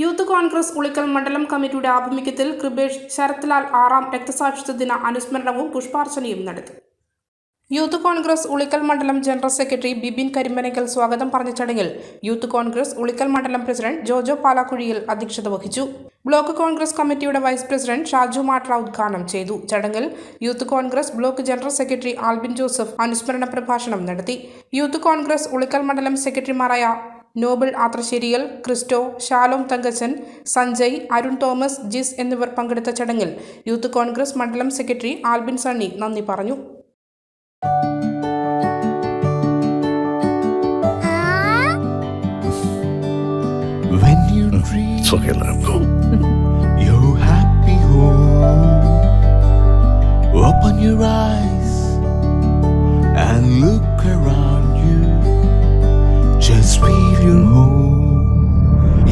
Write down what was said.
Youth Congress Ulikkal മണ്ഡലം കമ്മിറ്റിയുടെ ആഭിമുഖ്യത്തിൽ കൃപേഷ് ശരത്ലാൽ ആറാം രക്തസാക്ഷിത്വ ദിന അനുസ്മരണവും പുഷ്പാർച്ചനയും നടത്തി. യൂത്ത് കോൺഗ്രസ് ഉളിക്കൽ മണ്ഡലം ജനറൽ സെക്രട്ടറി ബിബിൻ കരിമ്പനക്കൽ സ്വാഗതം പറഞ്ഞ ചടങ്ങിൽ യൂത്ത് കോൺഗ്രസ് ഉളിക്കൽ മണ്ഡലം പ്രസിഡന്റ് ജോജോ പാലാക്കുഴിയിൽ അധ്യക്ഷത വഹിച്ചു. ബ്ലോക്ക് കോൺഗ്രസ് കമ്മിറ്റിയുടെ വൈസ് പ്രസിഡന്റ് ഷാജു മാട്ര ഉദ്ഘാടനം ചെയ്തു. ചടങ്ങിൽ youth Congress block general secretary Albin Joseph അനുസ്മരണ പ്രഭാഷണം നടത്തി. യൂത്ത് കോൺഗ്രസ് ഉളിക്കൽ മണ്ഡലം സെക്രട്ടറിമാരായ നോബിൾ ആത്രശ്ശേരിയൽ ക്രിസ്റ്റോ ഷാലോം തങ്കച്ചൻ സഞ്ജയ് അരുൺ തോമസ് ജിസ് എന്നിവർ പങ്കെടുത്ത ചടങ്ങിൽ യൂത്ത് കോൺഗ്രസ് മണ്ഡലം സെക്രട്ടറി ആൽബിൻ സണ്ണി നന്ദി പറഞ്ഞു. When you dream